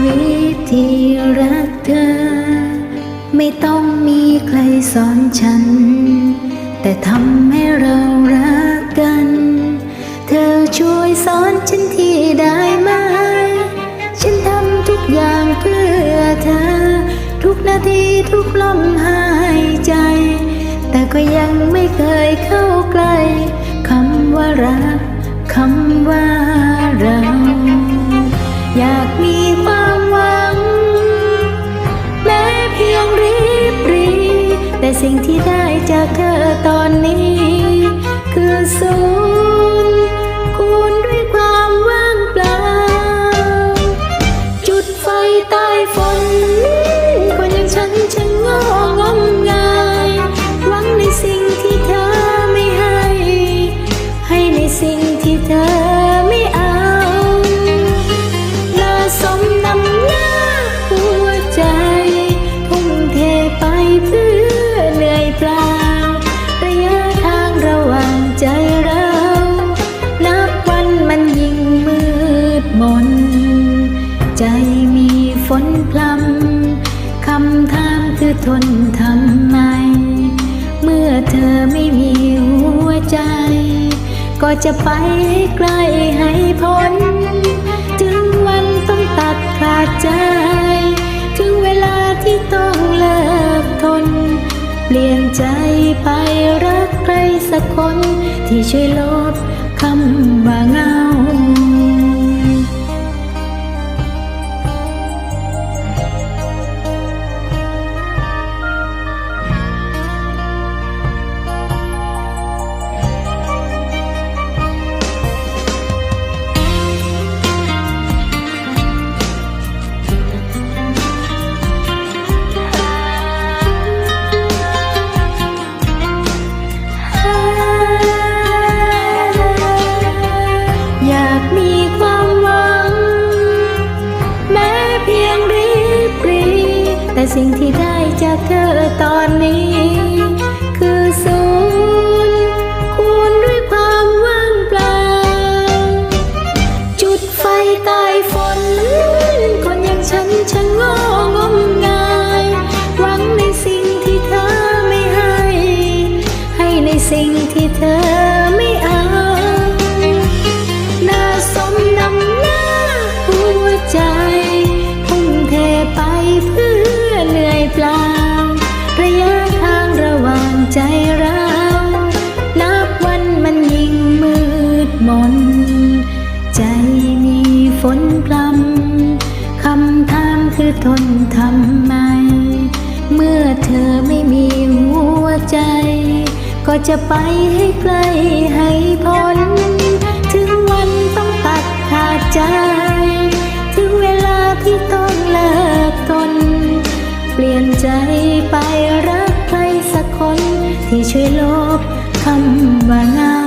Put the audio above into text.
วิธีรักเธอ ไม่ต้องมีใครสอนฉัน แต่ทำให้เรารักกัน เธอช่วยสอนฉันที่ได้ไหม ฉันทำทุกอย่างเพื่อเธอ ทุกนาทีทุกลมหายใจ แต่ก็ยังไม่เคยเข้า ก็จะไปให้ไกลให้พ้น ถึงวันต้องตัดขาดใจ ถึงเวลาที่ต้องเลิกทน เปลี่ยนใจไปรักใครสักคน ที่ช่วยลบคำว่างาย แต่สิ่งที่ได้จากเธอตอนนี้ คือศูนย์คูณด้วยความว่างเปล่า จุดไฟใต้ฝน คนอย่างฉันฉันงองมงาย หวังในสิ่งที่เธอไม่ให้ ให้ในสิ่งที่เธอ เปล่า ระยะทางระหว่างใจเรา นับวันมันยิ่งมืดมน ใจมีฝนพรำคำถามคือทนทำไม เมื่อเธอไม่มีหัวใจ ก็จะไปให้ไกลให้พ้น ถึงวันต้องตัดขาดใจ ใจไปรักใครสักคนที่ช่วยลบคำว่านา